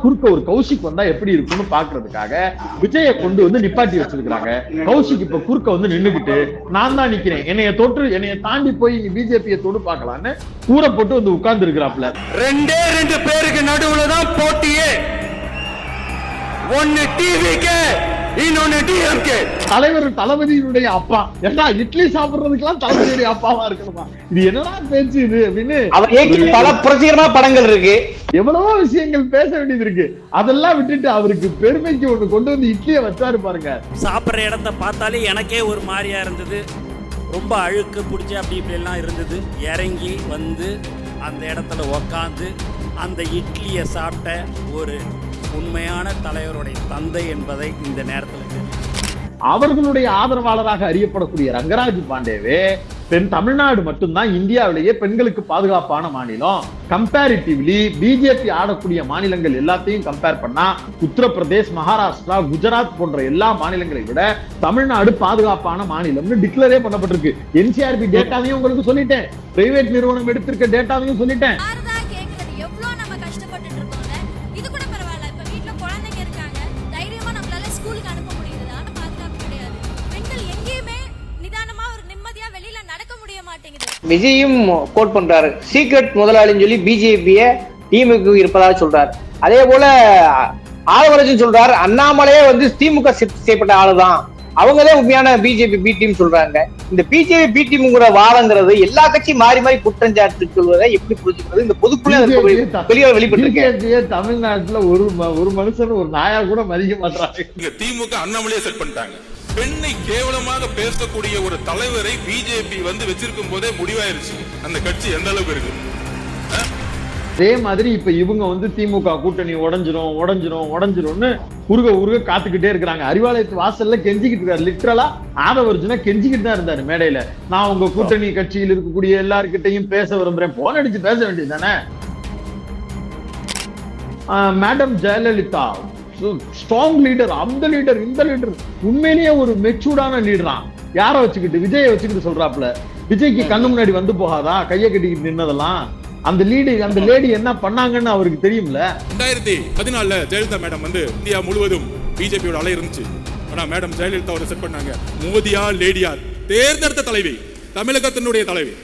குறுக்க ஒரு கௌஷிக் வந்தா எப்படி இருக்கும்னு பாக்குறதுக்காக விஜய கொண்டு வந்து நிப்பாட்டி வச்சிருக்காங்க கௌஷிக் இப்ப குறுக்க வந்து நின்னுகிட்டு நான் தான் நிக்கிறேன். என்னைய தொற்று என்னைய தாண்டி போய் பிஜேபியை தொடு பாக்கலான்னு கூரை போட்டு வந்து உட்கார்ந்து இருக்கிறாப்ல ரெண்டே ரெண்டு பேருக்கு நடுவுல தான் போட்டியே. ஒன்னு டிவிக்கு இன்னொன்னு டிஎம்கே தலைவர் தளபதியினுடைய அப்பா. ஏன்னா இட்லி சாப்பிடுறதுக்கெல்லாம் தளபதியுடைய அப்பாவா இருக்கணுமா? இது என்னடா பேச்சு இது அப்படின்னு அவர் பல புரட்சிகரமான படங்கள் இருக்கு. எவ்வளவோ விஷயங்கள் பேச வேண்டியது இருக்கு. அதெல்லாம் விட்டுட்டு அவருக்கு பெருமைக்கு ஒண்ணு கொண்டு வந்து இட்லியை வச்சாரு பாருங்க. சாப்பிட்ற இடத்த பார்த்தாலே எனக்கே ஒரு மாதிரியா இருந்தது. ரொம்ப அழுக்கு பிடிச்சி அப்படி இப்படியெல்லாம் இருந்தது. இறங்கி வந்து அந்த இடத்துல உக்காந்து அந்த இட்லியை சாப்பிட்ட ஒரு உண்மையான தலைவருடைய தந்தை என்பதை இந்த நேரத்தில் அவர்களுடைய ஆதரவாளராக அறியப்படக்கூடிய ரங்கராஜ் பாண்டேவே பெண் தமிழ்நாடு மட்டும்தான் இந்தியாவிலேயே பெண்களுக்கு பாதுகாப்பான மாநிலம். கம்பேரிட்டிவ்லி பிஜேபி ஆடக்கூடிய மாநிலங்கள் எல்லாத்தையும் கம்பேர் பண்ணா உத்தரப்பிரதேஷ் மகாராஷ்டிரா குஜராத் போன்ற எல்லா மாநிலங்களை விட தமிழ்நாடு பாதுகாப்பான மாநிலம்னு டிக்ளரே பண்ணப்பட்டிருக்கு. என்சிஆர்பி டேட்டாவையும் உங்களுக்கு சொல்லிட்டேன். பிரைவேட் நிறுவனம் எடுத்திருக்க டேட்டாவையும் சொல்லிட்டேன். விஜயும் கோட் பண்றாரு. சீக்ரெட் முதலாளின்னு சொல்லி பிஜேபிய திமுக இருப்பதாக சொல்றாரு. அதே போல ஆதவரஜன் சொல்றாரு அண்ணாமலையே வந்து திமுக செய்யப்பட்ட ஆளுதான். அவங்கதான் உண்மையான பிஜேபி பி டீம் சொல்றாங்க. இந்த பிஜேபி பி டீம்ங்கிற வாதங்கிறது எல்லா கட்சியும் மாறி மாறி குற்றஞ்சாட்டு சொல்வதை எப்படி புரிஞ்சுக்கிறது? இந்த பொதுக்குள்ள வெளியே வெளிப்பட்டு இருக்கு பிஜேபியே தமிழ்நாட்டுல ஒரு ஒரு மனுஷன் ஒரு நாயா கூட மதிக்க மாட்டாங்க திமுக அண்ணாமலையே செட் பண்ணிட்டாங்க. பெண்ணை கேவலமாக பேசக்கூடிய ஒரு தலைவரை பிஜேபி வந்து வச்சிருக்கும் போதே முடிவாயிருச்சு. அந்த கட்சி எந்த அளவுக்கு இருக்கு? அதே மாதிரி இப்ப இவங்க வந்து திமுக கூட்டணி உடஞ்சிரும் உடஞ்சிரும் உடஞ்சிரும்னு உருக உருக காத்துக்கிட்டே இருக்கிறாங்க. அறிவாலயத்து வாசல்ல கெஞ்சிக்கிட்டு இருக்காரு. லிட்ரலா ஆதவர்ஜுனா கெஞ்சிக்கிட்டு தான் இருந்தாரு மேடையில. நான் உங்க கூட்டணி கட்சியில் இருக்கக்கூடிய எல்லார்கிட்டையும் பேச விரும்புறேன். போன் அடிச்சு பேச வேண்டியது தானே? மேடம் ஜெயலலிதா ஸ்ட்ராங் லீடர் அந்த லீடர் இந்த லீடர் உண்மையிலேயே ஒரு மெச்சூர்டான லீடரா யார வச்சுக்கிட்டு? விஜயை வச்சுக்கிட்டு சொல்றாப்ல விஜய்க்கு கண்ணு முன்னாடி வந்து போகாதா? கையை கட்டிக்கிட்டு நின்னதெல்லாம்? அந்த லீடு அந்த லேடி என்ன பண்ணாங்கன்னு அவருக்கு தெரியும்ல? ரெண்டாயிரத்தி பதினாலுல ஜெயலலிதா மேடம் வந்து இந்தியா முழுவதும் பிஜேபியோட அலை இருந்துச்சு. ஆனா மேடம் ஜெயலலிதா அவரை செட் பண்ணாங்க. மோதியா லேடியா? தேர்ந்தெடுத்த தலைவி தமிழகத்தினுடைய தலைவி.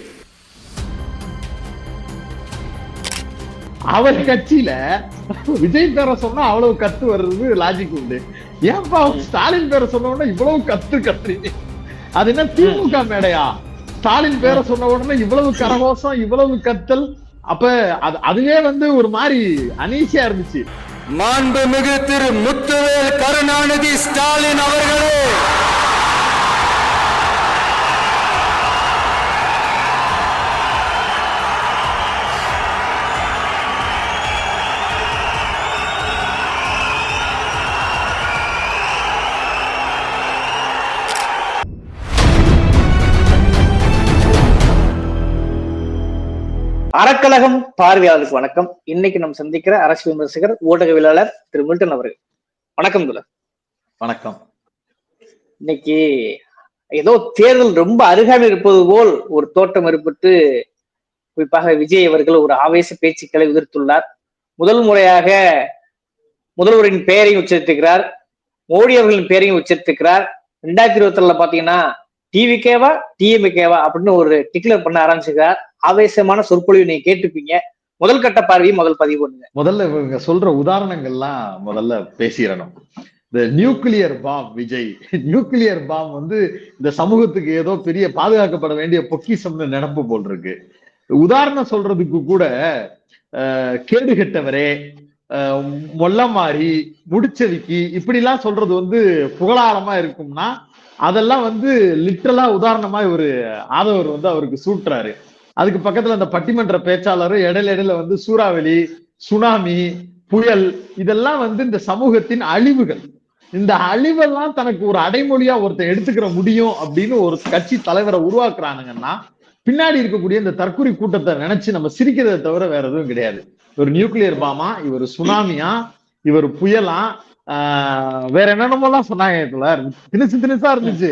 அவர் கட்சியில விஜய் பேரை சொன்னா அவ்வளவு கத்து வர்றது லாஜிக் உண்டு. ஏன்பா ஸ்டாலின் பேரை சொன்ன உடனே இவ்வளவு கத்து கத்துறீங்க? அது என்ன திமுக மேடையா? ஸ்டாலின் பேரை சொன்ன உடனே இவ்வளவு கரகோஷம் இவ்வளவு கத்தல். அப்ப அது அதுவே வந்து ஒரு மாதிரி அனீசியா இருந்துச்சு. மாண்புமிகு திரு முத்துவேல் கருணாநிதி ஸ்டாலின் அவர்களே! அறக்கழகம் பார்வையாளருக்கு வணக்கம். இன்னைக்கு நம்ம சந்திக்கிற அரசு விமர்சகர் ஊடகவியலாளர் திரு மில்டன் அவர்கள். வணக்கம் குல வணக்கம். இன்னைக்கு ஏதோ தேர்தல் ரொம்ப அருகாமையில் இருப்பது போல் ஒரு தோட்டம் ஏற்பட்டு குறிப்பாக விஜய் அவர்கள் ஒரு ஆவேச பேச்சுக்களை உதிர்த்துள்ளார் முதல் முறையாக முதல்வரின் பெயரையும் உச்சரித்திருக்கிறார். மோடி அவர்களின் பெயரையும் உச்சரித்திருக்கிறார். ரெண்டாயிரத்தி இருபத்தி ரெண்டுல பாத்தீங்கன்னா டிவிகேவா டிஎம்கேவா அப்படின்னு ஒரு டிக்ளேர் பண்ண ஆரம்பிச்சிருக்கிறார். ஆவேசமான சொற்பொழிவு நீங்க கேட்டிருப்பீங்க. முதல் கட்ட பார்வையை முதல் பதிவு பண்ணுங்க முதல்ல இவங்க சொல்ற உதாரணங்கள்லாம் முதல்ல பேசிடணும். இந்த nuclear bomb Vijay. Nuclear bomb வந்து இந்த சமூகத்துக்கு ஏதோ பெரிய பாதுகாக்கப்பட வேண்டிய பொக்கிஷம்னு நினப்பு போல் இருக்கு உதாரணம் சொல்றதுக்கு கூட கேடு கெட்டவரே மொல்லமாரி முடிச்சதுக்கு இப்படிலாம் சொல்றது வந்து புகழாரமா இருக்கும்னா அதெல்லாம் வந்து லிட்டரலா உதாரணமா இவர் ஆதவர் வந்து அவருக்கு சூட்டுறாரு. அதுக்கு பக்கத்துல அந்த பட்டிமன்ற பேச்சாளரும் இடையில இடையில வந்து சூறாவளி சுனாமி புயல் இதெல்லாம் வந்து இந்த சமூகத்தின் அழிவுகள். இந்த அழிவெல்லாம் தனக்கு ஒரு அடைமொழியா ஒருத்தன் எடுத்துக்கிற முடியும் அப்படின்னு ஒரு கட்சி தலைவரை உருவாக்குறானுங்கன்னா பின்னாடி இருக்கக்கூடிய இந்த தற்கொலை கூட்டத்தை நினைச்சு நம்ம சிரிக்கிறதை தவிர வேற எதுவும் கிடையாது. ஒரு நியூக்ளியர் பாமா இவர் சுனாமியா இவர் புயலா வேற என்னென்னமோலாம் சொன்னாங்க இதுல. திணிச்சு திணிச்சா இருந்துச்சு.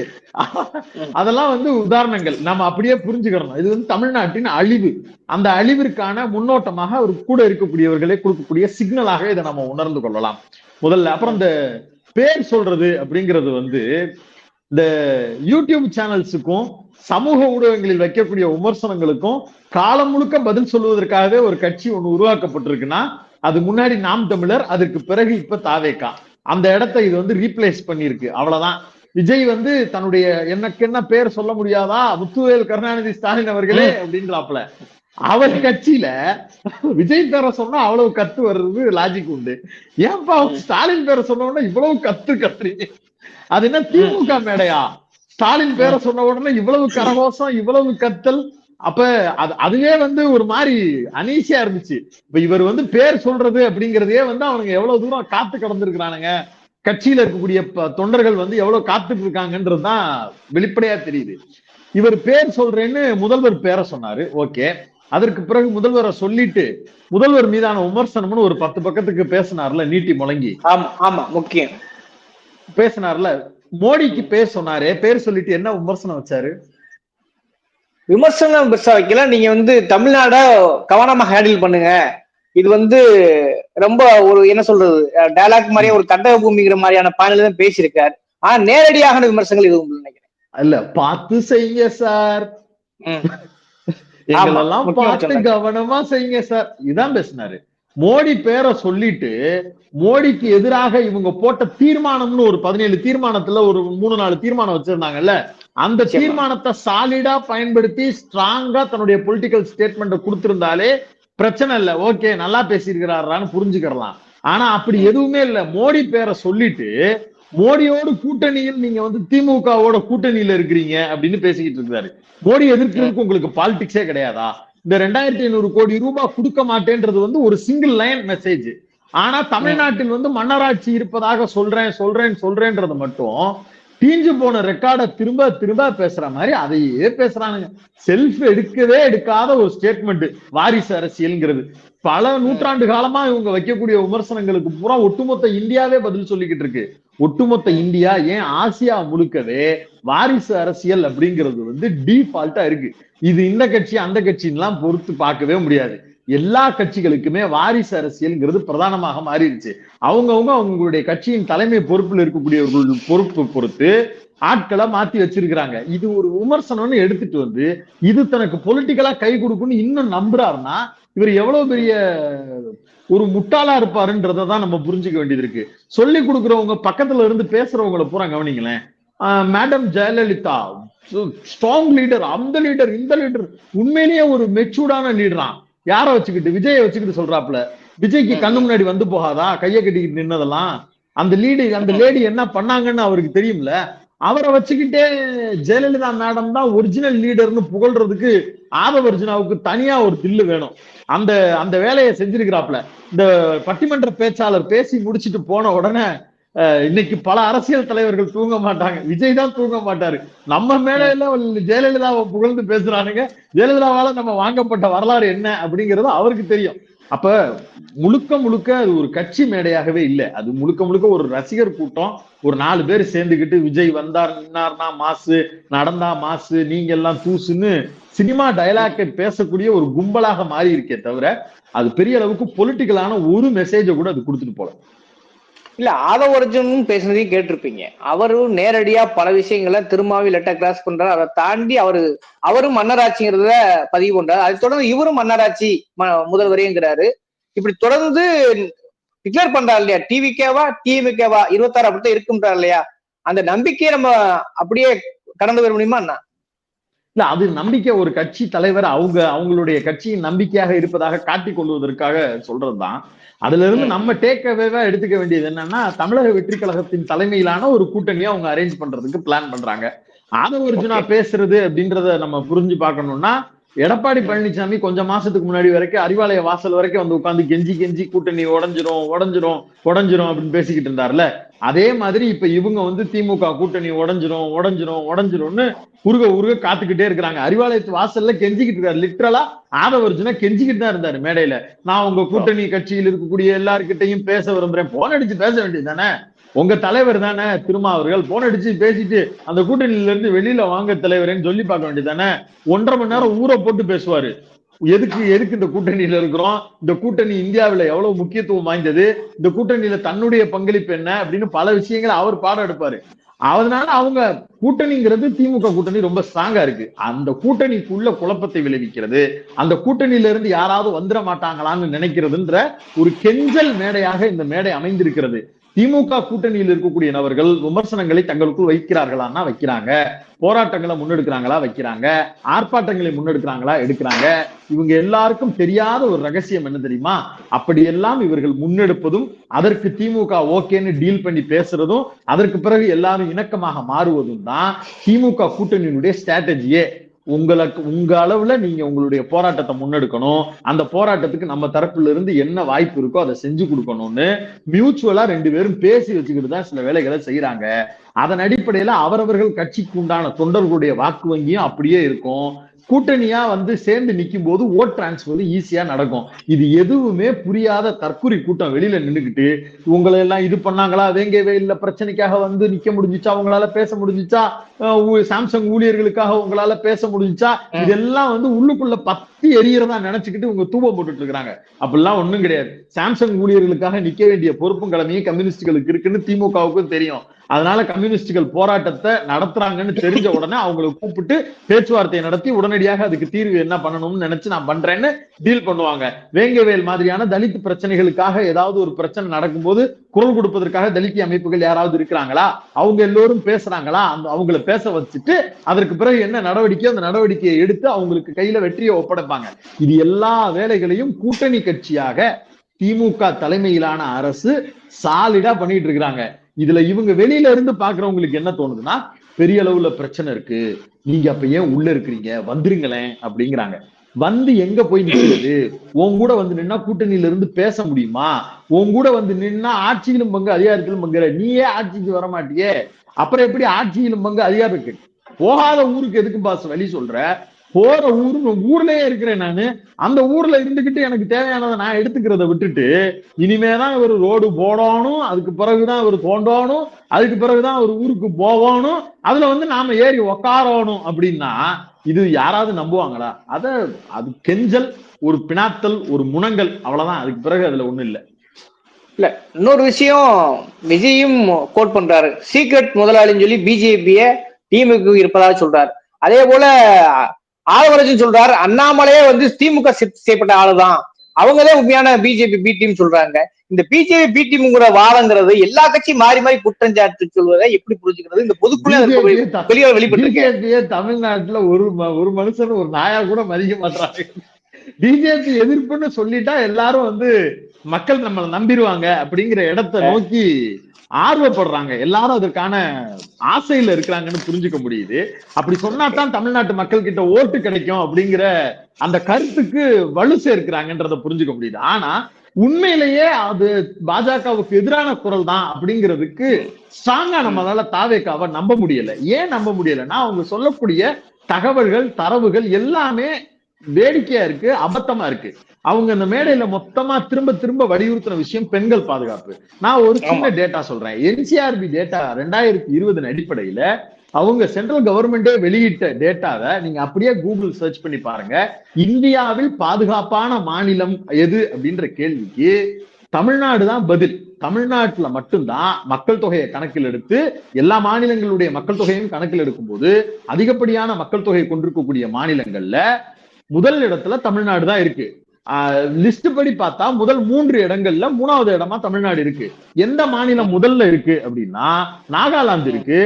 அதெல்லாம் வந்து உதாரணங்கள். நம்ம அப்படியே புரிஞ்சுக்கிறோம் இது வந்து தமிழ்நாட்டின் அழிவு. அந்த அழிவிற்கான முன்னோட்டமாக அவர் கூட இருக்கக்கூடியவர்களே கொடுக்கக்கூடிய சிக்னலாக இதை நம்ம உணர்ந்து கொள்ளலாம். முதல்ல அப்புறம் இந்த பேர் சொல்றது அப்படிங்கிறது வந்து இந்த யூடியூப் சேனல்ஸுக்கும் சமூக ஊடகங்களில் வைக்கக்கூடிய விமர்சனங்களுக்கும் காலம் முழுக்க பதில் சொல்வதற்காகவே ஒரு கட்சி ஒன்று உருவாக்கப்பட்டிருக்குன்னா அது முன்னாடி நாம் தமிழர் அதற்கு பிறகு இப்ப தாவேக்கா அந்த இடத்தை இது வந்து ரீப்ளேஸ் பண்ணிருக்கு அவ்வளவுதான். விஜய் வந்து தன்னுடைய எனக்கு என்ன பேர் சொல்ல முடியாதா? முத்துவேல் கருணாநிதி ஸ்டாலின் அவர்களே அப்படின்றாப்ல அவர் கட்சியில விஜய் பேரை சொன்னா அவ்வளவு கத்து வர்றது லாஜிக் உண்டு. ஏன்பா ஸ்டாலின் பேரை சொன்ன உடனே இவ்வளவு கத்து கத்துறீங்க அது என்ன திமுக மேடையா? ஸ்டாலின் பேரை சொன்ன உடனே இவ்வளவு கரகோஷம் இவ்வளவு கத்தல் அப்ப அது அதுவே வந்து ஒரு மாதிரி அனீசியா இருந்துச்சு. இப்ப இவர் வந்து பேர் சொல்றது அப்படிங்கறதே வந்து அவனுங்க எவ்வளவு தூரம் காத்து கடந்திருக்கிறானுங்க. கட்சியில இருக்கக்கூடிய தொண்டர்கள் வந்து எவ்வளவு காத்துட்டு இருக்காங்கன்றதுதான் வெளிப்படையா தெரியுது. இவர் பேர் சொல்றேன்னு முதல்வர் பேரை சொன்னாரு. ஓகே. அதற்கு பிறகு முதல்வரை சொல்லிட்டு முதல்வர் மீதான விமர்சனம்னு ஒரு பத்து பக்கத்துக்கு பேசினார்ல நீட்டி முழங்கி. ஆமா ஆமா முக்கியம். பேசினார்ல. மோடிக்கு பேர் சொன்னாரே பேர் சொல்லிட்டு என்ன விமர்சனம் வச்சாரு? விமர்சனம் பெருசா வைக்கல. நீங்க வந்து தமிழ்நாட கவனமா ஹேண்டில் பண்ணுங்க. இது வந்து ரொம்ப ஒரு என்ன சொல்றது டயலாக் மாதிரியே ஒரு கண்டக பூமிங்கிற மாதிரியான பாணில தான் பேசியிருக்காரு. ஆனா நேரடியான விமர்சனங்கள் எதுவும் நினைக்கிறேன். இல்ல பார்த்து செய்யுங்க சார். எங்களெல்லாம் பார்த்து. கவனமா செய்யுங்க சார். இதான் பேசினாரு. மோடி பேரை சொல்லிட்டு மோடிக்கு எதிராக இவங்க போட்ட தீர்மானம்னு ஒரு பதினேழு தீர்மானத்துல ஒரு மூணு நாலு தீர்மானம் வச்சிருந்தாங்கல்ல அந்த. தீர்மானத்தை சாலிடா பயன்படுத்தி ஸ்ட்ராங்கா தன்னுடைய பொலிட்டிக்கல் ஸ்டேட்மெண்ட் கொடுத்திருந்தாலே பிரச்சனை இல்ல. ஓகே நல்லா பேசியிருக்கிறாரான்னு புரிஞ்சுக்கிறலாம். ஆனா அப்படி எதுவுமே இல்ல. மோடி பேரை சொல்லிட்டு மோடியோடு கூட்டணியில் நீங்க வந்து திமுகவோட கூட்டணியில இருக்கிறீங்க அப்படின்னு பேசிக்கிட்டு இருக்காரு. மோடி எதிர்க்கிறதுக்கு உங்களுக்கு பாலிடிக்ஸே கிடையாதா? இந்த ரெண்டாயிரத்தி ஐநூறு கோடி ரூபாய் கொடுக்க மாட்டேன்றது வந்து ஒரு சிங்கிள் லைன் மெசேஜ் ஆனா தமிழ்நாட்டில் வந்து மன்னராட்சி இருப்பதாக சொல்றேன் சொல்றேன் சொல்றேன்றது மட்டும் தீஞ்சு போன ரெக்கார்டை திரும்ப திரும்ப பேசுற மாதிரி அதையே பேசுறானுங்க. செல்ஃப் எடுக்கவே எடுக்காத ஒரு ஸ்டேட்மெண்ட் வாரிசு அரசியல்ங்கிறது. பல நூற்றாண்டு காலமா இவங்க வைக்கக்கூடிய விமர்சனங்களுக்கு பூரா ஒட்டுமொத்த இந்தியாவே பதில் சொல்லிக்கிட்டு இருக்கு. ஒட்டுமொத்த இந்தியா ஏன் ஆசியா முழுக்கவே வாரிசு அரசியல் அப்படிங்கிறது வந்து டிஃபால்ட்டா இருக்கு. இது இந்த கட்சி அந்த கட்சின்லாம் பொறுத்து பார்க்கவே முடியாது. எல்லா கட்சிகளுக்குமே வாரிசு அரசியல்ங்கிறது பிரதானமாக மாறிடுச்சு. அவங்கவுங்க அவங்களுடைய கட்சியின் தலைமை பொறுப்பில் இருக்கக்கூடியவர்கள் பொறுப்பு பொறுத்து ஆட்களை மாத்தி வச்சிருக்கிறாங்க. இது ஒரு விமர்சனம்னு எடுத்துட்டு வந்து இது தனக்கு பொலிட்டிக்கலா கை கொடுக்கும்னு இன்னும் நம்புறாருன்னா இவர் எவ்வளவு பெரிய ஒரு முட்டாளா இருப்பாருன்றதை தான் நம்ம புரிஞ்சுக்க வேண்டியது இருக்கு. சொல்லி கொடுக்குறவங்க பக்கத்துல இருந்து பேசுறவங்கள பூரா கவனிங்களேன். மேடம் ஜெயலலிதா ஸ்ட்ராங் லீடர் அந்த லீடர் இந்த லீடர் உண்மையிலேயே ஒரு மெச்சூர்டான லீடரான் யார வச்சுக்கிட்டு? விஜயை வச்சுக்கிட்டு சொல்றாப்ல விஜய்க்கு கண்ணு முன்னாடி வந்து போகாதா? கையை கட்டிக்கிட்டு நின்னதெல்லாம்? அந்த லீடு அந்த லேடி என்ன பண்ணாங்கன்னு அவருக்கு தெரியும்ல? அவரை வச்சுக்கிட்டே ஜெயலலிதா மேடம் தான் ஒரிஜினல் லீடர்னு புகழ்றதுக்கு ஆதவர்ஜுனாவுக்கு தனியா ஒரு தில்லு வேணும். அந்த அந்த வேலையை செஞ்சிருக்கிறாப்ல இந்த பட்டிமன்ற பேச்சாளர் பேசி முடிச்சிட்டு போன உடனே இன்னைக்கு பல அரசியல் தலைவர்கள் தூங்க மாட்டாங்க. விஜய் தான் தூங்க மாட்டாரு. நம்ம மேடையில ஜெயலலிதாவை புகழ்ந்து பேசுறானுங்க. ஜெயலலிதாவால நம்ம வாங்கப்பட்ட வரலாறு என்ன அப்படிங்கிறது அவருக்கு தெரியும். அப்ப முழுக்க முழுக்க அது ஒரு கட்சி மேடையாகவே இல்லை. அது முழுக்க முழுக்க ஒரு ரசிகர் கூட்டம். ஒரு நாலு பேர் சேர்ந்துக்கிட்டு விஜய் வந்தார் நின்னார்னா மாசு நடந்தா மாசு நீங்க எல்லாம் தூசுன்னு சினிமா டயலாக்கை பேசக்கூடிய ஒரு கும்பலாக மாறி இருக்கே தவிர அது பெரிய அளவுக்கு பொலிட்டிக்கலான ஒரு மெசேஜை கூட அது கொடுத்துட்டு போல. இல்ல ஆத ஒரிஜினும் பேசுனதையும் கேட்டிருப்பீங்க. அவரும் நேரடியா பல விஷயங்களை திருமாவி லெட்டர் கிராஸ் பண்றாரு. அதை தாண்டி அவரு அவரும் மன்னராட்சிங்கிறத பதிவு பண்றாரு. அதை தொடர்ந்து இவரும் மன்னராட்சி ம- முதல்வரேங்கிறாரு. இப்படி தொடர்ந்து டிக்ளேர் பண்றாரு இல்லையா? டிவிகேவா டிஎம்கேவா இருபத்தாறு அப்படித்தான் இருக்குன்றார் இல்லையா? அந்த நம்பிக்கையை நம்ம அப்படியே கடந்து வர முடியுமா என்ன? இல்ல அது நம்பிக்கை ஒரு கட்சி தலைவர் அவங்க அவங்களுடைய கட்சியின் நம்பிக்கையாக இருப்பதாக காட்டிக் கொள்வதற்காக சொல்றதுதான். அதுல இருந்து. நம்ம டேக் அவேவா எடுத்துக்க வேண்டியது என்னன்னா தமிழக வெற்றி கழகத்தின் தலைமையிலான ஒரு கூட்டணியை அவங்க அரேஞ்ச் பண்றதுக்கு பிளான் பண்றாங்க ஆதவர்ஜுனா பேசுறது அப்படின்றத நம்ம புரிஞ்சு பார்க்கணும்னா எடப்பாடி பழனிசாமி கொஞ்சம் மாசத்துக்கு முன்னாடி வரைக்கும் அறிவாலய வாசல் வரைக்கும் வந்து உட்காந்து கெஞ்சி கெஞ்சி கூட்டணி உடஞ்சிரும் உடஞ்சிரும் உடஞ்சிரும் அப்படின்னு பேசிக்கிட்டு இருந்தார்ல. அதே மாதிரி இப்ப இவங்க வந்து திமுக கூட்டணி உடஞ்சிரும் உடஞ்சிரும் உடஞ்சிரும்னு உருக உருக காத்துக்கிட்டே இருக்கிறாங்க. அறிவாலயத்து வாசல்ல கெஞ்சிக்கிட்டு இருக்காரு. லிட்ரலா ஆதவர்ஜுனா கெஞ்சிக்கிட்டு தான் இருந்தாரு மேடையில. நான் உங்க கூட்டணி கட்சியில் இருக்கக்கூடிய எல்லார்கிட்டையும் பேச விரும்புறேன். போன் அடிச்சு பேச வேண்டியது தானே உங்க தலைவர் தானே திருமா அவர்கள்? போன் அடிச்சு பேசிட்டு அந்த கூட்டணியில இருந்து வெளியில வாங்க தலைவரேன்னு சொல்லி பார்க்க வேண்டியது தானே ஒன்றரை மணி நேரம் ஊரை போட்டு பேசுவாரு. எதுக்கு எதுக்கு இந்த கூட்டணியில இருக்கிறோம்? இந்த கூட்டணி இந்தியாவில எவ்வளவு முக்கியத்துவம் வாய்ந்தது? இந்த கூட்டணியில தன்னுடைய பங்களிப்பு என்ன? அப்படின்னு பல விஷயங்களை அவர் பாடம் எடுப்பாரு. அதனால அவங்க கூட்டணிங்கிறது திமுக கூட்டணி ரொம்ப ஸ்ட்ராங்கா இருக்கு. அந்த கூட்டணிக்குள்ள குழப்பத்தை விளைவிக்கிறது. அந்த கூட்டணியில இருந்து யாராவது வந்துட மாட்டாங்களான்னு நினைக்கிறதுன்ற ஒரு கெஞ்சல் மேடையாக இந்த மேடை அமைந்திருக்கிறது. திமுக கூட்டணியில் இருக்கக்கூடிய நபர்கள் விமர்சனங்களை தங்களுக்குள் வைக்கிறார்களான்னா வைக்கிறாங்க. போராட்டங்களை முன்னெடுக்கிறாங்களா வைக்கிறாங்க. ஆர்ப்பாட்டங்களை முன்னெடுக்கிறாங்களா எடுக்கிறாங்க. இவங்க எல்லாருக்கும் தெரியாத ஒரு ரகசியம் என்ன தெரியுமா? அப்படியெல்லாம் இவர்கள் முன்னெடுப்பதும் அதற்கு திமுக ஓகேன்னு டீல் பண்ணி பேசுறதும் அதற்கு பிறகு எல்லாரும் இணக்கமாக மாறுவதும் தான் திமுக கூட்டணியினுடைய ஸ்ட்ராட்டஜியே உங்களுக்கு உங்க அளவுல நீங்க உங்களுடைய போராட்டத்தை முன்னெடுக்கணும். அந்த போராட்டத்துக்கு நம்ம தரப்புல இருந்து என்ன வாய்ப்பு இருக்கோ அதை செஞ்சு கொடுக்கணும்னு மியூச்சுவலா ரெண்டு பேரும் பேசி வச்சுக்கிட்டு தான் சில வேலைகளை செய்யறாங்க அதன் அடிப்படையில அவரவர்கள் கட்சிக்கு உண்டான தொண்டர்களுடைய வாக்கு வங்கியும் அப்படியே இருக்கும். கூட்டணியா வந்து சேர்ந்து நிக்கும் போது ஓட் டிரான்ஸ்பர் ஈஸியா நடக்கும். இது எதுவுமே புரியாத தற்குறி கூட்டம் வெளியில நின்னுக்கிட்டு உங்களை எல்லாம் இது பண்ணாங்களா? வேங்கவே இல்ல. பிரச்சனைக்காக வந்து நிக்க முடிஞ்சுச்சா? அவங்களால பேச முடிஞ்சுச்சா? சாம்சங் ஊழியர்களுக்காக உங்களால பேச முடிஞ்சுச்சா? இதெல்லாம் வந்து உள்ளுக்குள்ள பத்தி எரியறதா நினைச்சுக்கிட்டு உங்க தூபம் போட்டுட்டு இருக்காங்க. அப்படிலாம் ஒண்ணும் கிடையாது. சாம்சங் ஊழியர்களுக்காக நிக்க வேண்டிய பொறுப்பும் கடமையும் கம்யூனிஸ்டுகளுக்கு இருக்குன்னு திமுகவுக்கும் தெரியும். அதனால கம்யூனிஸ்டுகள் போராட்டத்தை நடத்துறாங்கன்னு தெரிஞ்ச உடனே அவங்களை கூப்பிட்டு பேச்சுவார்த்தை நடத்தி உடனடியாக அதுக்கு தீர்வு என்ன பண்ணணும்னு நினைச்சு நான் பண்றேன்னு டீல் பண்ணுவாங்க. வேங்கவேல் மாதிரியான தலித் பிரச்சனைகளுக்காக ஏதாவது ஒரு பிரச்சனை நடக்கும்போது குரல் கொடுப்பதற்காக தலித் அமைப்புகள் யாராவது இருக்கிறாங்களா? அவங்க எல்லோரும் பேசுறாங்களா? அந்த அவங்கள பேச வச்சுட்டு அதற்கு பிறகு என்ன நடவடிக்கை அந்த நடவடிக்கையை எடுத்து அவங்களுக்கு கையில வெற்றியை இருப்பாங்க. இது எல்லா வேலைகளையும் கூட்டணி கட்சியாக திமுக தலைமையிலான அரசு சாலிடா பண்ணிட்டு இருக்கிறாங்க. இதுல இவங்க வெளியில இருந்து பாக்குறவங்களுக்கு என்ன தோணுதுன்னா பெரிய அளவுல பிரச்சனை இருக்கு. நீங்க அப்ப ஏன் உள்ள இருக்கிறீங்க? வந்துருங்களேன் அப்படிங்கிறாங்க. வந்து எங்க போய் நிக்கிறது? உன் கூட வந்து நின்னா கூட்டணியில இருந்து பேச முடியுமா? உன் கூட வந்து நின்னா ஆட்சியிலும் பங்கு அதிகாரத்திலும் பங்குற நீயே ஆட்சிக்கு வர மாட்டியே அப்புறம் எப்படி ஆட்சியிலும் பங்கு அதிகாரம் இருக்கு போகாத ஊருக்கு எதுக்கு பாஸ் வழி சொல்ற? போற ஊரு ஊர்லயே இருக்கிறேன் நானு. அந்த ஊர்ல இருந்துகிட்டு எனக்கு தேவையானதை நான் எடுத்துக்கிறத விட்டுட்டு இனிமேதான் இவர் ரோடு போடணும் அதுக்கு பிறகுதான் இவர் தோண்டணும் அதுக்கு பிறகுதான் ஒரு ஊருக்கு போகணும் அதுல வந்து நாம ஏறி உக்காரணும் அப்படின்னா இது யாராவது நம்புவாங்களா? அத அது கெஞ்சல் ஒரு பினாத்தல் ஒரு முனங்கல் அவ்வளவுதான். அதுக்கு பிறகு அதுல ஒண்ணும் இல்லை. இல்ல இன்னொரு விஷயம் விஜயும் கோட் பண்றாரு. சீக்ரெட் முதலாளின்னு சொல்லி பிஜேபிய டீமுக்கு இருப்பதாக சொல்றாரு. அதே போல ஆளுவரசன் சொல்றாரு அண்ணாமலையே வந்து திமுக செய்யப்பட்ட ஆளுதான். அவங்கதான் உண்மையான பிஜேபி பி டீம் சொல்றாங்க. இந்த பிஜேபி பி டீம்ங்கிற வாதங்கிறது எல்லா கட்சியும் மாறி மாறி குற்றஞ்சாட்டு சொல்வதை எப்படி புரிஞ்சுக்கிறது? இந்த பொதுக்குள்ள வெளியே வெளிப்பட்டு தமிழ்நாட்டுல ஒரு ஒரு மனுஷன் ஒரு நாயா கூட மதிக்க மாட்டாங்க பிஜேபி எதிர்ப்புன்னு சொல்லிட்டா எல்லாரும் வந்து மக்கள் நம்மளை நம்பிடுவாங்க அப்படிங்கிற இடத்தை நோக்கி ஆர்வப்படுறாங்க. எல்லாரும் அதற்கான ஆசையில இருக்கிறாங்கன்னு புரிஞ்சுக்க முடியுது. அப்படி சொன்னா தான் தமிழ்நாட்டு மக்கள் கிட்ட ஓட்டு கிடைக்கும் அப்படிங்கிற அந்த கருத்துக்கு வலு சேர்க்கிறாங்கன்றத புரிஞ்சுக்க முடியுது. ஆனா உண்மையிலேயே அது பாஜகவுக்கு எதிரான குரல் தான் அப்படிங்கிறதுக்கு ஸ்ட்ராங்கா நம்மளால தாவேக்காவை நம்ப முடியல. ஏன் நம்ப முடியலன்னா அவங்க சொல்லக்கூடிய தகவல்கள் தரவுகள் எல்லாமே வேடிக்கையா இருக்கு அபத்தமா இருக்கு. அவங்க இந்த மேடையில மொத்தமா திரும்ப திரும்ப வலியுறுத்தின விஷயம் பெண்கள் பாதுகாப்பு. நான் ஒரு சின்ன டேட்டா சொல்றேன். என்சிஆர்பி டேட்டா ரெண்டாயிரத்தி இருபதின் அடிப்படையில அவங்க சென்ட்ரல் கவர்மெண்டே வெளியிட்ட டேட்டாவை நீங்க அப்படியே கூகுள் சர்ச் பண்ணி பாருங்க. இந்தியாவில் பாதுகாப்பான மாநிலம் எது அப்படின்ற கேள்விக்கு தமிழ்நாடு தான் பதில். தமிழ்நாட்டுல மட்டும்தான் மக்கள் தொகையை கணக்கில் எடுத்து எல்லா மாநிலங்களுடைய மக்கள் தொகையும் கணக்கில் எடுக்கும்போது அதிகப்படியான மக்கள் தொகை கொண்டிருக்கக்கூடிய மாநிலங்கள்ல முதல் இடத்துல தமிழ்நாடு தான் இருக்கு. லிஸ்ட் படி பார்த்தா முதல் மூன்று இடங்கள்ல மூணாவது இடமா தமிழ்நாடு இருக்கு. எந்த மாநிலம் முதல்ல இருக்கு அப்படின்னா நாகாலாந்து இருக்கு.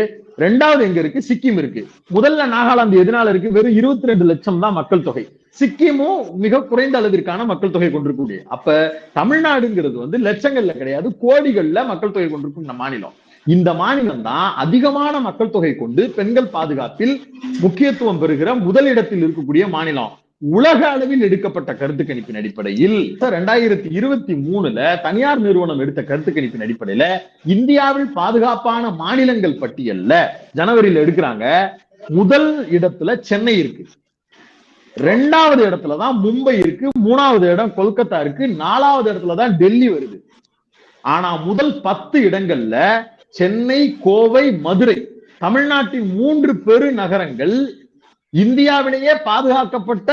ரெண்டாவது எங்க இருக்கு? சிக்கிம் இருக்கு. முதல்ல நாகாலாந்து எதனால இருக்கு? வெறும் இருபத்தி ரெண்டு லட்சம் தான் மக்கள் தொகை. சிக்கிமும் மிக குறைந்த அளவிற்கான மக்கள் தொகை கொண்டிருக்கக்கூடிய. அப்ப தமிழ்நாடுங்கிறது வந்து லட்சங்கள்ல கிடையாது கோடிகள்ல மக்கள் தொகை கொண்டிருக்கும் இந்த மாநிலம். இந்த மாநிலம் தான் அதிகமான மக்கள் தொகை கொண்டு பெண்கள் பாதுகாப்பில் முக்கியத்துவம் பெறுகிற முதலிடத்தில் இருக்கக்கூடிய மாநிலம். உலக அளவில் எடுக்கப்பட்ட கருத்து கணிப்பின் அடிப்படையில் ரெண்டாயிரத்தி இருபத்தி மூணுல தனியார் நிறுவனம் எடுத்த கருத்து கணிப்பின் அடிப்படையில இந்தியாவில் பாதுகாப்பான மாநிலங்கள் பட்டியல்ல ஜனவரியில எடுக்கிறாங்க. முதல் இடத்துல சென்னை இருக்கு. ரெண்டாவது இடத்துல தான் மும்பை இருக்கு. மூணாவது இடம் கொல்கத்தா இருக்கு. நாலாவது இடத்துல தான் டெல்லி வருது. ஆனா முதல் பத்து இடங்கள்ல சென்னை கோவை மதுரை தமிழ்நாட்டின் மூன்று பெரு நகரங்கள் இந்தியாவிலேயே பாதுகாக்கப்பட்ட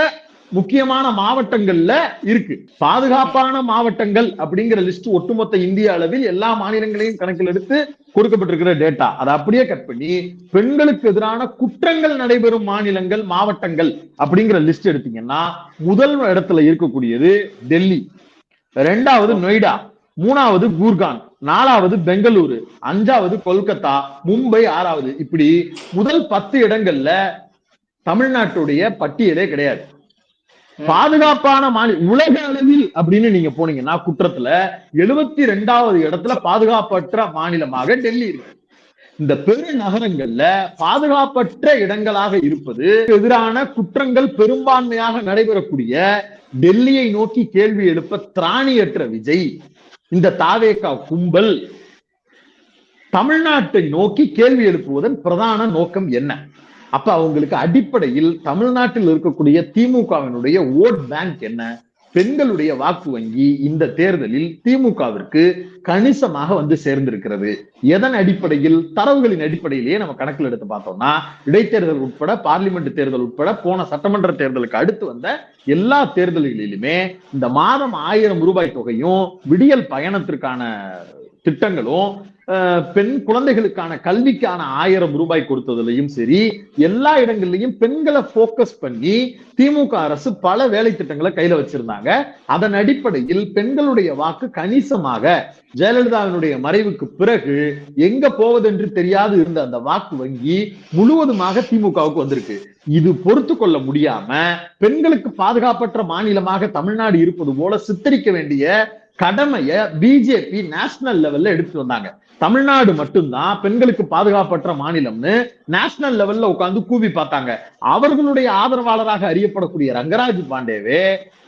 முக்கியமான மாவட்டங்கள்ல இருக்கு. பாதுகாப்பான மாவட்டங்கள் அப்படிங்கிற லிஸ்ட் ஒட்டுமொத்த இந்திய அளவில் எல்லா மாநிலங்களையும் கணக்கில் எடுத்து கொடுக்கப்பட்டிருக்கிற டேட்டா அதை அப்படியே கட் பண்ணி பெண்களுக்கு எதிரான குற்றங்கள் நடைபெறும் மாநிலங்கள் மாவட்டங்கள் அப்படிங்கிற லிஸ்ட் எடுத்தீங்கன்னா முதல் இடத்துல இருக்கக்கூடியது டெல்லி. ரெண்டாவது நொய்டா மூணாவது கூர்கான் நாலாவது பெங்களூரு அஞ்சாவது கொல்கத்தா மும்பை ஆறாவது. இப்படி முதல் பத்து இடங்கள்ல தமிழ்நாட்டுடைய பட்டியலே கிடையாது. பாதுகாப்பான மாநில உலக அளவில் அப்படின்னு நீங்க போனீங்கன்னா குற்றத்துல எழுபத்தி ரெண்டாவது இடத்துல பாதுகாப்பற்ற மாநிலமாக டெல்லி இருக்கு. இந்த பெரு நகரங்கள்ல பாதுகாப்பற்ற இடங்களாக இருப்பது எதிரான குற்றங்கள் பெரும்பான்மையாக நடைபெறக்கூடிய டெல்லியை நோக்கி கேள்வி எழுப்ப திராணியற்ற விஜய் இந்த தாவேகா கும்பல். தமிழ்நாட்டை நோக்கி கேள்வி எழுப்புவதன் பிரதான நோக்கம் என்ன? அப்ப அவங்களுக்கு அடிப்படையில் தமிழ்நாட்டில் இருக்கக்கூடிய திமுகவினுடைய ஓட் பேங்க் என்ன? பெண்களுடைய வாக்கு வங்கி இந்த தேர்தலில் திமுகவிற்கு கணிசமாக வந்து சேர்ந்திருக்கிறது. எதன் அடிப்படையில்? தரவுகளின் அடிப்படையிலேயே நம்ம கணக்கில் எடுத்து பார்த்தோம்னா இடைத்தேர்தல் உட்பட பார்லிமெண்ட் தேர்தல் உட்பட போன சட்டமன்ற தேர்தலுக்கு அடுத்து வந்த எல்லா தேர்தல்களிலுமே இந்த மாதம் ஆயிரம் ரூபாய் தொகையும் விடியல் பயணத்திற்கான திட்டங்களும் பெண் குழந்தைகளுக்கான கல்விக்கான ஆயிரம் ரூபாய் கொடுத்ததுலயும் சரி எல்லா இடங்கள்லயும் பெண்களை போக்கஸ் பண்ணி திமுக அரசு பல வேலை திட்டங்களை கையில வச்சிருந்தாங்க. அதன் அடிப்படையில் பெண்களுடைய வாக்கு கணிசமாக ஜெயலலிதாவினுடைய மறைவுக்கு பிறகு எங்க போவதென்று தெரியாது இருந்த அந்த வாக்கு வங்கி முழுவதுமாக திமுகவுக்கு வந்திருக்கு. இது பொறுத்து கொள்ள முடியாம பெண்களுக்கு பாதுகாப்பற்ற மாநிலமாக தமிழ்நாடு இருப்பது போல சித்தரிக்க வேண்டிய கடமைய பிஜேபி நேஷனல் லெவல்ல எடுத்துட்டு வந்தாங்க. தமிழ்நாடு மட்டும்தான் பெண்களுக்கு பாதுகாப்பற்ற மாநிலம்னு நேஷனல் லெவல்ல உட்காந்து கூவி பார்த்தாங்க. அவர்களுடைய ஆதரவாளராக அறியப்படக்கூடிய ரங்கராஜ் பாண்டேவே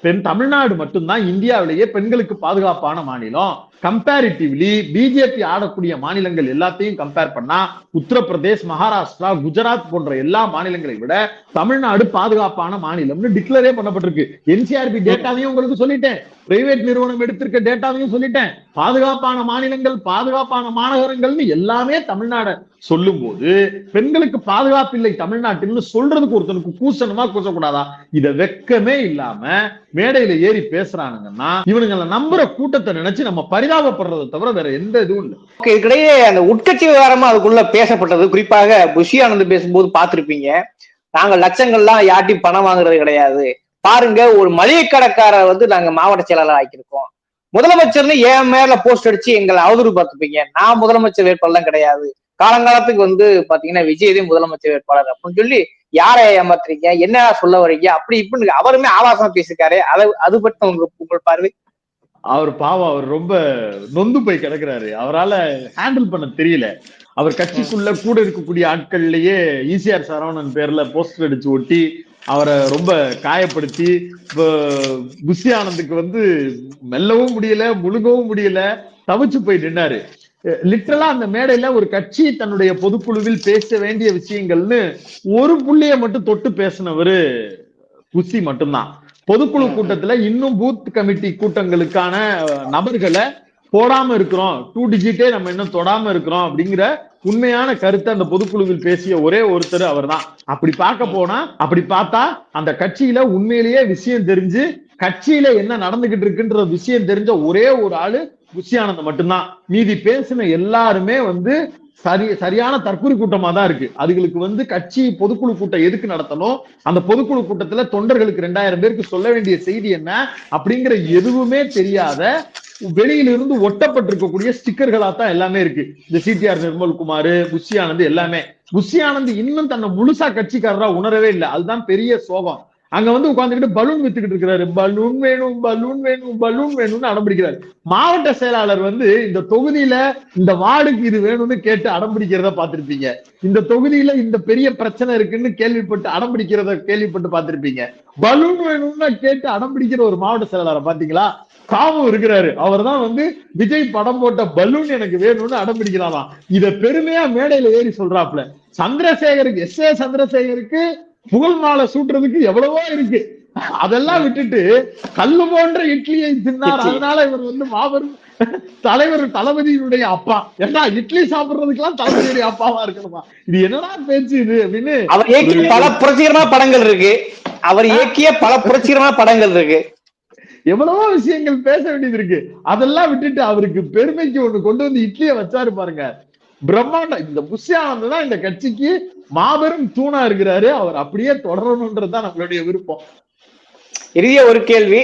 தென் தமிழ்நாடு மட்டும்தான் இந்தியாவிலேயே பெண்களுக்கு பாதுகாப்பான மாநிலம். கம்பேரிட்டிவ்லி பிஜேபி ஆடக்கூடிய மாநிலங்கள் எல்லாத்தையும் கம்பேர் பண்ணா உத்தரப்பிரதேஷ் மகாராஷ்டிரா குஜராத் போன்ற எல்லா மாநிலங்களை விட தமிழ்நாடு பாதுகாப்பான மாநிலம்னு டிக்ளரே பண்ணப்பட்டிருக்கு. என்சிஆர்பி டேட்டாவையும் உங்களுக்கு சொல்லிட்டேன். பிரைவேட் நிறுவனம் எடுத்திருக்க டேட்டாவையும் சொல்லிட்டேன். பாதுகாப்பான மாநிலங்கள் பாதுகாப்பான மாநகரங்கள்னு எல்லாமே தமிழ்நாடு சொல்லும் போது பெண்களுக்கு பாதுகாப்பு இல்லை தமிழ்நாட்டில்னு சொல்றதுக்கு ஒருத்தனுக்கு கூசணுமா கூசக்கூடாதா? இத வெக்கமே இல்லாம மேடையில ஏறி பேசுறானுங்கன்னா இவனுங்களை நம்புற கூட்டத்தை நினைச்சு நம்ம பரிதாபப்படுறதை தவிர வேற எந்த இதுவும் இல்லை. இதுக்கிடையே அந்த உட்கட்சி விவகாரமா அதுக்குள்ள பேசப்பட்டது. குறிப்பாக புஷி ஆனந்த் பேசும்போது பார்த்திருப்பீங்க. நாங்க லட்சங்கள்லாம் யார்ட்டையும் பணம் வாங்குறது கிடையாது. பாருங்க ஒரு மளிகை கடைக்காரர் வந்து நாங்க மாவட்ட செயலாளர் ஆக்கியிருக்கோம். முதலமைச்சர்னு என் மேல போஸ்ட் அடிச்சு எங்களை அவதூறு பார்த்துப்பீங்க. நான் முதலமைச்சர் வேட்பாளர்லாம் கிடையாது. காலங்காலத்துக்கு வந்து பாத்தீங்கன்னா விஜய் தான் முதலமைச்சர் வேட்பாளர் அப்படின்னு சொல்லி யாரை ஏமாத்துறீங்க? என்ன சொல்ல வர்றீங்க? அப்படி இப்படின்னு அவருமே ஆபாசமா பேசிருக்காரு அதை அது பற்றி உங்களுக்கு உங்கள் பார்வை? அவர் பாவம் அவர் ரொம்ப நொந்து போய் கிடக்குறாரு. அவரால ஹேண்டில் பண்ண தெரியல. அவர் கட்சிக்குள்ள கூட இருக்கக்கூடிய ஆட்கள்லயே ஈசிஆர் சரவணன் பேர்ல போஸ்டர் அடிச்சு ஒட்டி அவரை ரொம்ப காயப்படுத்தி இப்போ புஷி ஆனந்துக்கு வந்து மெல்லவும் முடியல முழுங்கவும் முடியல தவிச்சு போய் நின்னாரு. லிட்டரலா அந்த மேடையில ஒரு கட்சி தன்னுடைய பொதுக்குழுவில் பேச வேண்டிய விஷயங்கள்னு ஒரு புள்ளிய மட்டும் தொட்டு பேசினவரு புஷி மட்டும்தான். பொதுக்குழு கூட்டத்துல இன்னும் பூத் கமிட்டி கூட்டங்களுக்கான நபர்களை போடாம இருக்கிறோம். டூ டிஜிட்டே நம்ம இன்னும் தொடாம இருக்கிறோம் அப்படிங்கிற உண்மையான கருத்தை அந்த பொதுக்குழுவில் பேசிய ஒரே ஒருத்தர் அவர்தான். அப்படி பார்க்க போனா அப்படி பார்த்தா அந்த கட்சியில உண்மையிலேயே விஷயம் தெரிஞ்சு கட்சியில என்ன நடந்துகிட்டு இருக்குன்ற விஷயம் தெரிஞ்ச ஒரே ஒரு ஆளு புஷியானந்த் மட்டும்தான். மீதி பேசின எல்லாருமே வந்து சரி சரியான தற்கொலை கூட்டமா தான் இருக்கு. அதுகளுக்கு வந்து கட்சி பொதுக்குழு கூட்டம் எதுக்கு நடத்தணும்? அந்த பொதுக்குழு கூட்டத்துல தொண்டர்களுக்கு ரெண்டாயிரம் பேருக்கு சொல்ல வேண்டிய செய்தி என்ன? அப்படிங்கிற எதுவுமே தெரியாத வெளியிலிருந்து ஒட்டப்பட்டிருக்கக்கூடிய ஸ்டிக்கர்களா தான் எல்லாமே இருக்கு. இந்த சிடிஆர் நிர்மல்குமார் புஷி எல்லாமே. குஷியானந்த் இன்னும் தன்னை முழுசா கட்சிக்காரரா உணரவே இல்லை. அதுதான் பெரிய சோகம். அங்க வந்து உட்காந்துக்கிட்டு பலூன் வித்துக்கிட்டு இருக்கிறாரு. பலூன் வேணும் பலூன் வேணும் பலூன் வேணும்னு அடம்பிடிக்கிறாரு. மாவட்ட செயலாளர் வந்து இந்த தொகுதியில இந்த வார்டுக்கு இது வேணும்னு கேட்டு அடம்பிடிக்கிறத பார்த்திருப்பீங்க. இந்த தொகுதியில இந்த பெரிய பிரச்சனை இருக்குன்னு கேள்விப்பட்டு அடம்பிடிக்கிறத கேள்விப்பட்டு பார்த்திருப்பீங்க. பலூன் வேணும்னா கேட்டு அடம்பிடிக்கிற ஒரு மாவட்ட செயலாளரை பாத்தீங்களா காமு இருக்கிறாரு. அவர் தான் வந்து விஜய் படம் போட்ட பலூன் எனக்கு வேணும்னு அடம்பிடிக்கிறாராம். இத பெருமையா மேடையில ஏறி சொல்றாப்ல சந்திரசேகருக்கு எஸ் ஏ சந்திரசேகருக்கு புகழ் மாலை சூட்டுறதுக்கு எவ்வளவோ இருக்கு. அதெல்லாம் விட்டுட்டு கல்லு போன்ற இட்லியை தின்னார். அதனால இவர் வந்து மாபெரும் தலைவர் தளபதியினுடைய அப்பா. ஏன்னா இட்லி சாப்பிடுறதுக்கெல்லாம் தளபதியுடைய அப்பாவா இருக்கணுமா? இது என்னடா பேச்சு இது அப்படின்னு அவர் இயக்கிய பல புரட்சிகரமான படங்கள் இருக்கு. அவர் இயக்கிய பல புரட்சிகரமான படங்கள் இருக்கு. எவ்வளவோ விஷயங்கள் பேச வேண்டியது இருக்கு. அதெல்லாம் விட்டுட்டு அவருக்கு பெருமைக்கு ஒண்ணு கொண்டு வந்து இட்லியை வச்சாரு பாருங்க. பிரம்மாண்டம் இந்த புஷ்யானந்த் தான் இந்த கட்சிக்கு மாபெரும் தூணா இருக்கிறாரு. அவர் அப்படியே தொடரணும்ன்றதுதான் நம்மளுடைய விருப்பம். இறுதிய ஒரு கேள்வி.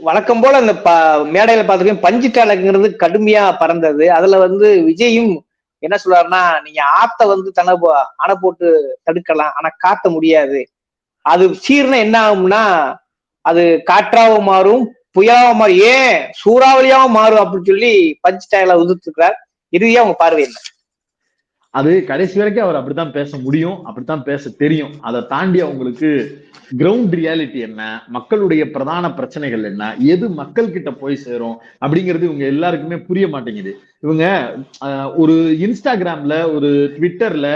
வழக்கம் போல அந்த ப மேடையில பாத்துக்கோங்க பஞ்சு டாலக்ங்கிறது கடுமையா பறந்தது. அதுல வந்து விஜயும் என்ன சொல்றாருன்னா நீங்க ஆத்த வந்து தன அணை போட்டு தடுக்கலாம் ஆனா காத்த முடியாது. அது சீர்னா என்ன ஆகும்னா அது காற்றாவும் மாறும் புயலாவும் மாறும். ஏன்? சூறாவளியாவும் மாறும் அப்படின்னு சொல்லி பஞ்சு டாயில உதிர்த்துக்கிறார் இறுதியா உங்க பார்வை என்ன? அது கடைசி வரைக்கும் அவர் அப்படித்தான் பேச முடியும் அப்படித்தான் பேச தெரியும். அதை தாண்டி அவங்களுக்கு கிரவுண்ட் ரியாலிட்டி என்ன மக்களுடைய பிரதான பிரச்சனைகள் என்ன எது மக்கள் கிட்ட போய் சேரும் அப்படிங்கிறது இவங்க எல்லாருக்குமே புரிய மாட்டேங்குது. இவங்க ஒரு இன்ஸ்டாகிராம்ல ஒரு ட்விட்டர்ல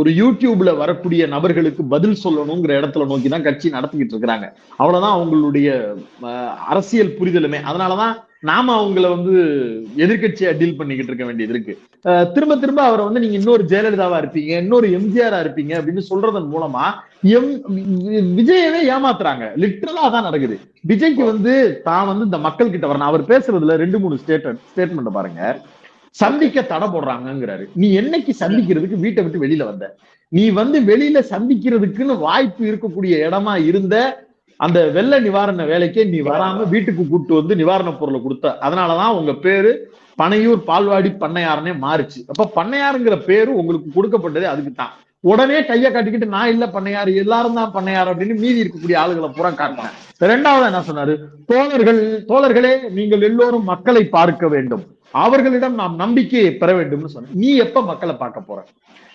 ஒரு யூடியூப்ல வரக்கூடிய நபர்களுக்கு பதில் சொல்லணுங்கிற இடத்துல நோக்கி தான் கட்சி நடத்திக்கிட்டு இருக்கிறாங்க. அவ்வளவுதான் அவங்களுடைய அரசியல் புரிதலுமே. அதனாலதான் நாம அவங்கள வந்து எதிர்கட்சியா டீல் பண்ணிக்கிட்டு இருக்க வேண்டியது இருக்கு. அஹ் திரும்ப திரும்ப அவரை வந்து நீங்க இன்னொரு ஜெயலலிதாவா இருப்பீங்க இன்னொரு எம்ஜிஆரா இருப்பீங்க அப்படின்னு சொல்றதன் மூலமா எம் விஜயவே ஏமாத்துறாங்க. லிட்டரலா தான் நடக்குது. விஜய்க்கு வந்து தான் வந்து இந்த மக்கள் கிட்ட வரணும். அவர் பேசுறதுல ரெண்டு மூணு ஸ்டேட் ஸ்டேட்மெண்ட் பாருங்க. சந்திக்க தடை போடுறாங்கங்கிறாரு. நீ என்னைக்கு சந்திக்கிறதுக்கு வீட்டை விட்டு வெளியில வந்த? நீ வந்து வெளியில சந்திக்கிறதுக்குன்னு வாய்ப்பு இருக்கக்கூடிய இடமா இருந்த அந்த வெள்ள நிவாரண வேலைக்கே நீ வராம வீட்டுக்கு கூட்டு வந்து நிவாரண பொருளை கொடுத்த. அதனாலதான் உங்க பேரு பனையூர் பால்வாடி பண்ணையாரனே மாறுச்சு. அப்ப பண்ணையாருங்கிற பேரு உங்களுக்கு கொடுக்கப்பட்டதே அதுக்கு தான். உடனே கையை காட்டிக்கிட்டு நான் இல்ல பண்ணையார் எல்லாரும் தான் பண்ணையார் அப்படின்னு மீதி இருக்கக்கூடிய ஆளுகளை பூரா காட்டினேன் ரெண்டாவது என்ன சொன்னாரு? தோழர்கள் தோழர்களே நீங்கள் எல்லோரும் மக்களை பார்க்க வேண்டும். அவர்களிடம் நாம் நம்பிக்கையை பெற வேண்டும்னு சொன்ன நீ எப்ப மக்களை பார்க்க போற?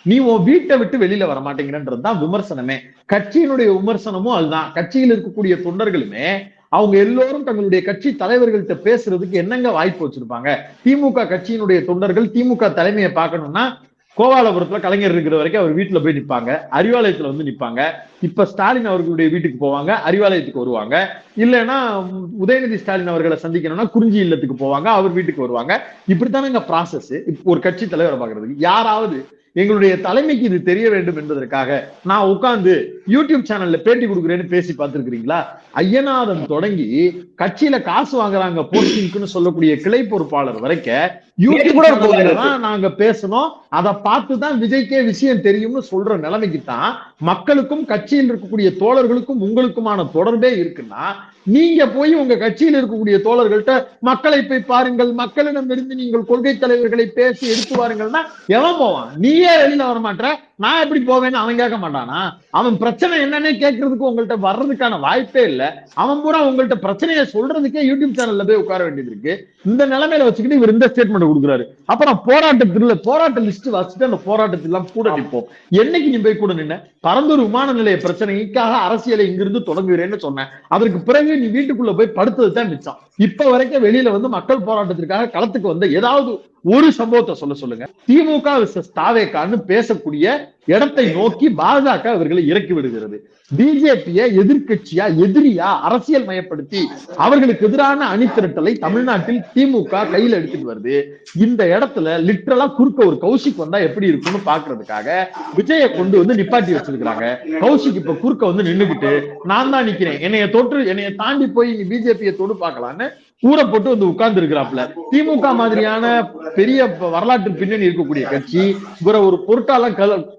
நீ உன் வீட்டை விட்டு வெளியில வர மாட்டேங்கிறன்றது தான் விமர்சனமே. கட்சியினுடைய விமர்சனமும் அதுதான். கட்சியில் இருக்கக்கூடிய தொண்டர்களுமே அவங்க எல்லோரும் தங்களுடைய கட்சி தலைவர்கள்ட்ட பேசுறதுக்கு என்னங்க வாய்ப்பு வச்சிருப்பாங்க? திமுக கட்சியினுடைய தொண்டர்கள் திமுக தலைமையை பார்க்கணும்னா கோபாலபுரத்துல கலைஞர் இருக்கிற வரைக்கும் அவர் வீட்டுல போய் நிப்பாங்க. அறிவாலயத்துல வந்து நிப்பாங்க. இப்ப ஸ்டாலின் அவர்களுடைய வீட்டுக்கு போவாங்க அறிவாலயத்துக்கு வருவாங்க. இல்லைன்னா உதயநிதி ஸ்டாலின் அவர்களை சந்திக்கணும்னா குறிஞ்சி இல்லத்துக்கு போவாங்க அவர் வீட்டுக்கு வருவாங்க. இப்படித்தானங்க ப்ராசஸ் ஒரு கட்சி தலைவரை பாக்குறதுக்கு யாராவது எங்களுடைய தலைமைக்கு இது தெரிய வேண்டும் என்பதற்காக நான் உட்கார்ந்து யூடியூப் சேனல்ல பேட்டி கொடுக்குறேன்னு பேசி பார்த்திருக்கிறீங்களா? ஐயநாதன் தொடங்கி கட்சியில காசு வாங்குறாங்க போஸ்டிங்க்குன்னு சொல்லக்கூடிய கிளை பொறுப்பாளர் வரைக்கும் நாங்க பேசணும். அதை பார்த்து தான் விஜய்க்கே விஷயம் தெரியும்னு சொல்ற நிலைமைக்கு தான் மக்களுக்கும் கட்சியில் இருக்கக்கூடிய தோழர்களுக்கும் உங்களுக்குமான தொடர்பே இருக்குன்னா நீங்க போய் உங்க கட்சியில் இருக்கக்கூடிய தோழர்கள்ட்ட மக்களை போய் பாருங்கள் மக்களிடம் இருந்து நீங்கள் கொள்கை தலைவர்களை பேசி எடுத்து வாருங்கள்னா எவன் போவான்? நீயே வெளியில வர மாட்ட நான் எப்படி போவேன்னு அவன் கேட்க மாட்டானா? அவன் பிரச்சனை என்னன்னே கேட்கறதுக்கு உங்கள்ட்ட வர்றதுக்கான வாய்ப்பே இல்ல. அவன் பூரா உங்கள்ட்ட பிரச்சனையை சொல்றதுக்கே யூடியூப் சேனல்ல போய் உட்கார வேண்டியது இருக்கு. இந்த நிலைமையில வச்சுக்கிட்டு இவர் இந்த ஸ்டேட்மெண்ட் கொடுக்குறாரு. அப்புறம் போராட்டத்துல போராட்ட லிஸ்ட் வச்சுட்டு அந்த போராட்டத்தில் எல்லாம் கூட நிற்போம் என்னைக்கு நீ போய் கூட நின்ன? பரந்தூர் விமான நிலைய பிரச்சனைக்காக அரசியலை இங்கிருந்து தொடங்குகிறேன்னு சொன்னேன். அதற்கு பிறகு நீ வீட்டுக்குள்ள போய் படுத்தது தான் மிச்சம். இப்ப வரைக்கும் வெளியில வந்து மக்கள் போராட்டத்திற்காக களத்துக்கு வந்த ஏதாவது ஒரு சம்பவத்தை சொல்ல சொல்லுங்க. திமுக தாவேக்கான்னு பேசக்கூடிய இடத்தை நோக்கி பாஜக அவர்களை இறக்கி விடுகிறது. பிஜேபியை எதிர்கட்சியா எதிரியா அரசியல் மயப்படுத்தி அவர்களுக்கு எதிரான அணிதிரட்டலை தமிழ்நாட்டில் திமுக கையில் எடுத்துட்டு வருது. இந்த இடத்துல லிட்டரலா குறுக்க ஒரு கௌஷிக் வந்தா எப்படி இருக்கும்னு பாக்குறதுக்காக விஜயை கொண்டு வந்து நிப்பாட்டி வச்சிருக்கிறாங்க. கௌஷிக் இப்ப குறுக்க வந்து நின்னுகிட்டு நான் தான் நிக்கிறேன். என்னைய தொற்று என்னைய தாண்டி போய் நீ பிஜேபியை தொடு பார்க்கலான்னு கூரை போட்டு வந்து உட்கார்ந்து இருக்கிறாப்ல திமுக மாதிரியான பெரிய வரலாற்று பின்னணி இருக்கக்கூடிய கட்சி இவரை ஒரு பொருட்டாலாம்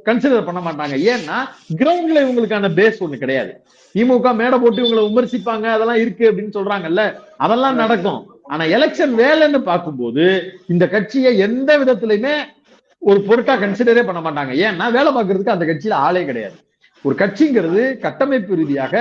கன்சிடர் பண்ண மாட்டாங்க. ஏன்னா கிரவுண்ட்ல இவங்களுக்கான பேஸ் ஒண்ணு கிடையாது. திமுக மேடை போட்டு இவங்களை விமர்சிப்பாங்க அதெல்லாம் இருக்கு அப்படின்னு சொல்றாங்கல்ல. அதெல்லாம் நடக்கும். ஆனா எலெக்ஷன் வேலைன்னு பார்க்கும்போது இந்த கட்சியை எந்த விதத்திலயுமே ஒரு பொருட்டா கன்சிடரே பண்ண மாட்டாங்க. ஏன்னா வேலை பார்க்கறதுக்கு அந்த கட்சியில ஆளே கிடையாது. ஒரு கட்சிங்கிறது கட்டமைப்பு ரீதியாக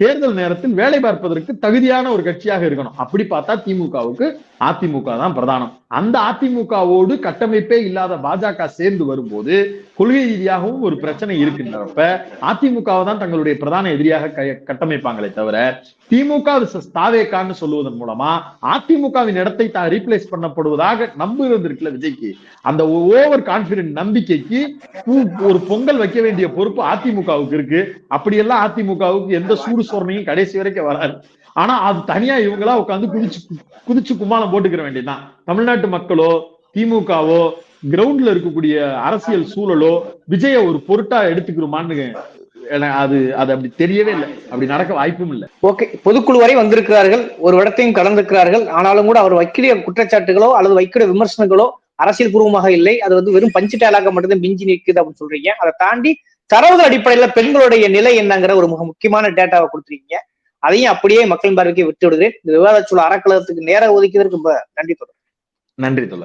தேர்தல் நேரத்தில் வேலை பார்ப்பதற்கு தகுதியான ஒரு கட்சியாக இருக்கணும். அப்படி பார்த்தா திமுகவுக்கு அதிமுக தான் பிரதானம். அந்த அதிமுகவோடு கட்டமைப்பே இல்லாத பாஜக சேர்ந்து வரும்போது கொள்கை ரீதியாகவும் ஒரு பிரச்சனை இருக்கின்றப்ப அதிமுகவை தான் தங்களுடைய பிரதான எதிரியாக க- கட்டமைப்பாங்களே தவிர திமுக தாவேக்கான்னு சொல்லுவதன் மூலமா அதிமுகவின் இடத்தை தான் ரீப்ளேஸ் பண்ணப்படுவதாக நம்புகிறது இருக்குல்ல விஜய்க்கு. அந்த ஓவர் கான்பிடன்ட் நம்பிக்கைக்கு ஒரு பொங்கல் வைக்க வேண்டிய பொறுப்பு அதிமுகவுக்கு இருக்கு. அப்படியெல்லாம் அதிமுகவுக்கு எந்த சூடு சோர்ணையும் கடைசி வரைக்கும் வராது. ஆனா அது தனியா இவங்களா உட்காந்து குதிச்சு குதிச்சு கும்மாளம் போட்டுக்கிற வேண்டியதுதான். தமிழ்நாட்டு மக்களோ திமுகவோ கிரவுண்ட்ல இருக்கக்கூடிய அரசியல் சூழலோ விஜய ஒரு பொருட்டா எடுத்துக்கிறோமான்னு அது அது அப்படி தெரியவே இல்லை. அப்படி நடக்க வாய்ப்பும் இல்லை. ஓகே பொதுக்குழு வரை வந்திருக்கிறார்கள் ஒரு இடத்தையும் கலந்திருக்கிறார்கள் ஆனாலும் கூட அவர் வைக்கிற குற்றச்சாட்டுகளோ அல்லது வைக்கிற விமர்சனங்களோ அரசியல் பூர்வமாக இல்லை. அது வந்து வெறும் பஞ்சு டயலாக மட்டும்தான் மிஞ்சி நிற்குது அப்படின்னு சொல்றீங்க. அதை தாண்டி தரவுகள் அடிப்படையில பெண்களுடைய நிலை என்னங்கிற ஒரு மிக முக்கியமான டேட்டாவை கொடுத்துருக்கீங்க. அதையும் அப்படியே மக்கள் பார்வைக்கு விட்டு விடுகிறேன். இந்த விவாதச்சூழல் அறக்கழகத்துக்கு நேரம் ஒதுக்கியதற்கு நன்றி தொடர் நன்றி தொடர்